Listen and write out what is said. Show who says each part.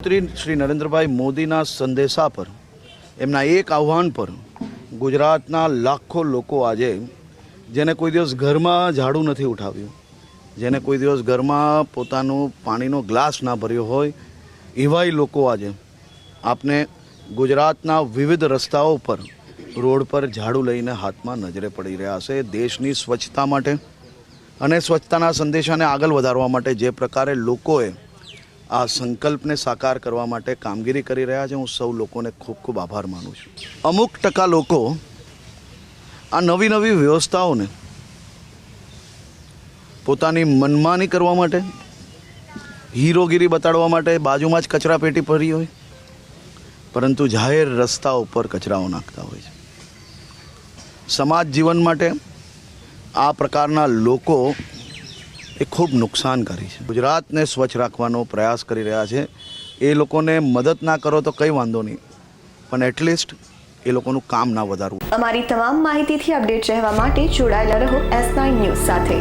Speaker 1: શ્રી નરેન્દ્રભાઈ મોદીના સંદેશા પર, એમના એક આહ્વાન પર ગુજરાતના લાખો લોકો આજે જેને કોઈ દિવસ ઘરમાં ઝાડુ નથી ઉઠાવ્યું, જેને કોઈ દિવસ ઘરમાં પોતાનું પાણીનો ગ્લાસ ના ભર્યો હોય, એવાય લોકો આજે આપને ગુજરાતના વિવિધ રસ્તાઓ પર રોડ પર ઝાડુ લઈને હાથમાં નજરે પડી રહ્યા છે, દેશની સ્વચ્છતા માટે. અને સ્વચ્છતાના સંદેશાને આગળ વધારવા માટે જે પ્રકારે લોકોએ આ સંકલ્પને સાકાર કરવા માટે કામગીરી કરી રહ્યા છે. હું સૌ લોકોને ખૂબ ખૂબ આભાર માનું છું. અમુક ટકા લોકો આ નવી નવી વ્યવસ્થાઓને પોતાની મનમાની કરવા માટે, હીરોગીરી બતાડવા માટે બાજુમાં જ કચરા પેટી ભરી હોય, પરંતુ જાહેર રસ્તા ઉપર કચરાઓ નાખતા હોય છે. સમાજ જીવન માટે આ પ્રકારના લોકો એ ખૂબ નુકસાનકારી છે. ગુજરાતને સ્વચ્છ રાખવાનો પ્રયાસ કરી રહ્યા છે. એ લોકોને મદદ ના કરો તો કંઈ વાંધો નહીં. પણ એટલીસ્ટ એ લોકોનું કામ ના વધારવું.
Speaker 2: અમારી તમામ માહિતીથી અપડેટ રહેવા માટે જોડાયેલા રહો એસ નાઇન ન્યૂઝ સાથે.